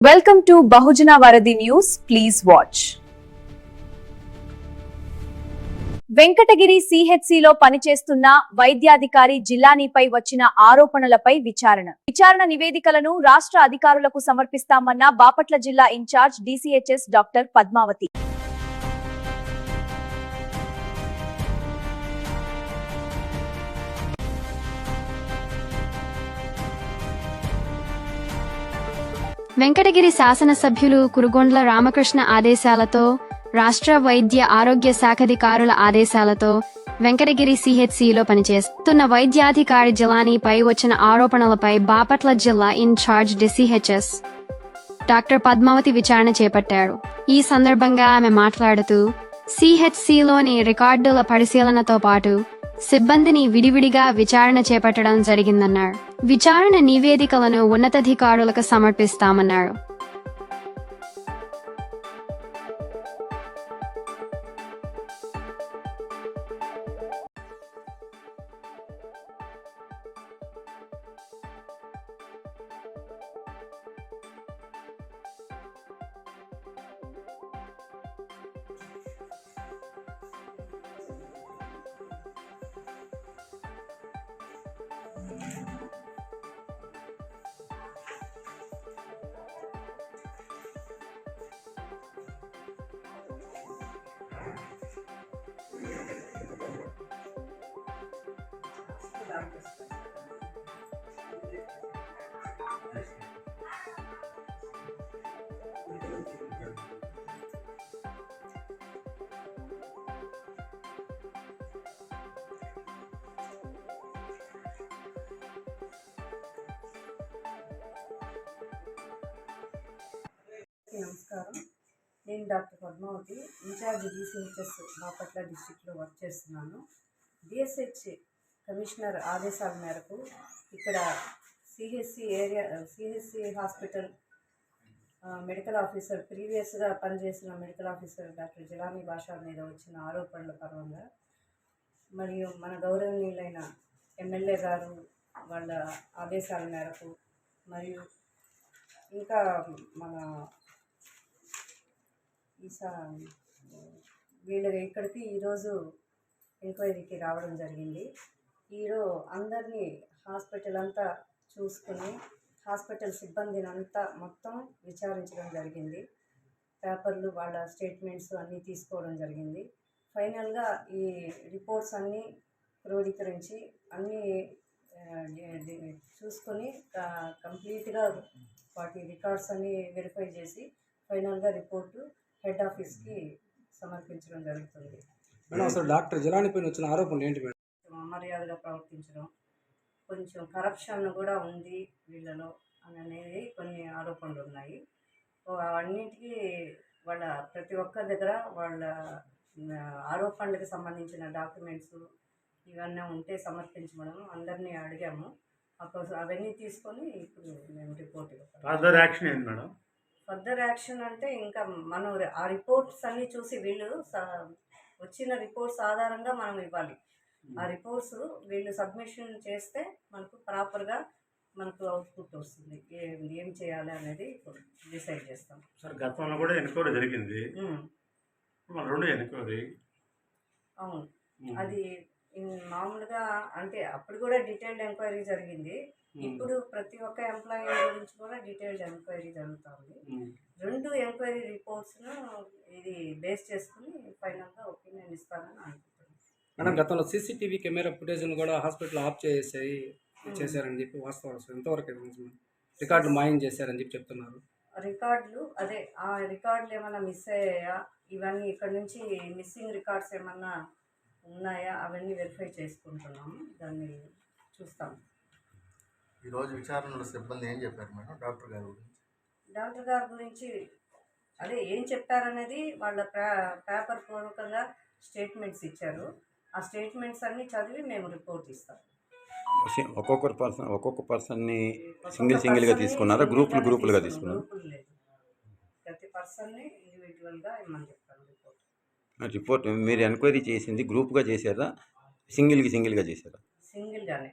Welcome to Bahujana Varadhi news please watch Venkatagiri సిహెచ్సిలో పనిచేస్తున్న వైద్యాధికారి జిల్లానీపై వచ్చిన ఆరోపణలపై విచారణ. విచారణ నివేదికలను రాష్ట్ర అధికారులకు సమర్పిస్తామన్న బాపట్ల జిల్లా incharge DCHS doctor Padmavathi. Venkatagiri శాసనసభ్యులు కురుగొండ్ల రామకృష్ణ ఆదేశాలతో రాష్ట్ర వైద్య ఆరోగ్య శాఖాధికారుల ఆదేశాలతో వెంకటగిరి సిహెచ్సిలో పనిచేస్తున్న వైద్యాధికారి జిలానీపై వచ్చిన ఆరోపణలపై బాపట్ల జిల్లా ఇన్ఛార్జ్ డిసిహెచ్ఎస్ డాక్టర్ పద్మావతి విచారణ చేపట్టారు. ఈ సందర్భంగా ఆమె మాట్లాడుతూ సిహెచ్సిలోని రికార్డుల పరిశీలనతో పాటు సిబ్బందిని విడివిడిగా విచారణ చేపట్టడం జరిగిందన్నారు. విచారణ నివేదికలను ఉన్నతాధికారులకు సమర్పిస్తామన్నారు. నమస్కారం. నేను doctor Padmavathi incharge DCHS Bapatla డిస్టిక్లో వర్క్ చేస్తున్నాను. డిఎస్హెచ్ కమిషనర్ ఆదేశాల మేరకు ఇక్కడ CHC area CHC hospital medical officer ప్రీవియస్గా పనిచేసిన మెడికల్ ఆఫీసర్ డాక్టర్ జలానీ భాషా మీద వచ్చిన ఆరోపణల పరంగా మరియు మన గౌరవనీయులైన ఎమ్మెల్యే గారు వాళ్ళ ఆదేశాల మేరకు మరియు ఇంకా మన ఈసా వీళ్ళ ఇక్కడికి ఈరోజు ఎంక్వైరీకి రావడం జరిగింది. హీరో అందరినీ హాస్పిటల్ అంతా చూసుకుని హాస్పిటల్ సిబ్బందిని అంతా మొత్తం విచారించడం జరిగింది. పేపర్లు వాళ్ళ స్టేట్మెంట్స్ అన్నీ తీసుకోవడం జరిగింది. ఫైనల్గా ఈ రిపోర్ట్స్ అన్నీ క్రోడీకరించి అన్నీ చూసుకొని కంప్లీట్గా వాటి రికార్డ్స్ అన్నీ వెరిఫై చేసి ఫైనల్గా రిపోర్టు హెడ్ ఆఫీస్కి సమర్పించడం జరుగుతుంది. మేడం అసలు డాక్టర్ జలాని పైన వచ్చిన ఆరోపణలు ఏంటి అమర్యాదగా ప్రవర్తించడం కొంచెం కరప్షన్ కూడా ఉంది వీళ్ళలో అని అనేది కొన్ని ఆరోపణలు ఉన్నాయి. సో అవన్నిటికీ వాళ్ళ ప్రతి ఒక్కరి దగ్గర వాళ్ళ ఆరోపణలకు సంబంధించిన డాక్యుమెంట్స్ ఇవన్నీ ఉంటే సమర్పించమడం అందరినీ అడిగాము. అప్పుడు అవన్నీ తీసుకొని ఇప్పుడు మేము రిపోర్ట్ ఫర్దర్ యాక్షన్ ఏంది మేడం? ఫర్దర్ యాక్షన్ అంటే ఇంకా మనం ఆ రిపోర్ట్స్ అన్నీ చూసి వీళ్ళు వచ్చిన రిపోర్ట్స్ ఆధారంగా మనం ఇవ్వాలి. ఆ రిపోర్ట్స్ వీళ్ళు సబ్మిషన్ చేస్తే మనకు ప్రాపర్గా మనకు అవుట్పుట్ వస్తుంది. ఏం ఏం చేయాలి అనేది ఇప్పుడు డిసైడ్ చేస్తాం. సార్ గతంలో కూడా ఎన్క్వైరీ జరిగింది. రెండు ఎన్క్వైరీ. అవును. అది మామూలుగా అంటే అప్పుడు కూడా డీటెయిల్డ్ ఎంక్వైరీ జరిగింది. ఇప్పుడు ప్రతి ఒక్క ఎంప్లాయీ గురించి కూడా డీటెయిల్డ్ ఎంక్వైరీ జరుగుతుంది. రెండు ఎంక్వైరీ రిపోర్ట్స్ను ఇది బేస్ చేసుకుని ఫైనల్గా ఒపీనియన్ ఇస్తానని అనుకుంటున్నాను మేడం గతంలో సీసీటీవీ కెమెరా ఫుటేజ్ను కూడా హాస్పిటల్ ఆఫ్ చేసేసి చేశారని చెప్పి వాస్తవం అసలు ఎంతవరకు? రికార్డులు మాయం చేశారని చెప్పి చెప్తున్నారు. రికార్డులు అదే ఆ రికార్డులు ఏమైనా మిస్ అయ్యాయా? ఇవన్నీ ఇక్కడ నుంచి మిస్సింగ్ రికార్డ్స్ ఏమన్నా ఉన్నాయా? అవన్నీ వెరిఫై చేసుకుంటున్నాము. దాన్ని చూస్తాం ఈరోజు విచారణలో సిబ్బంది ఏం చెప్పారు మేడం డాక్టర్ గారు గురించి? డాక్టర్ గారి గురించి అదే ఏం చెప్పారనేది వాళ్ళ పే పేపర్ పూర్వకంగా స్టేట్మెంట్స్ ఇచ్చారు. ఆ స్టేట్మెంట్స్ అన్నీ చదివి మేము రిపోర్ట్ ఇస్తాం. ఒక్కొక్కరు పర్సన్ ఒక్కొక్క పర్సన్ని సింగిల్ సింగిల్గా తీసుకున్నారా? గ్రూపులు గ్రూపులుగా తీసుకున్నారా? ప్రతి పర్సన్ని ఇండివిజువల్గా ఇమ్మని చెప్తాను రిపోర్ట్. రిపోర్ట్ మీరు ఎంక్వైరీ చేసింది గ్రూప్గా చేశారా? సింగిల్కి సింగిల్గా చేశారా? సింగిల్గానే.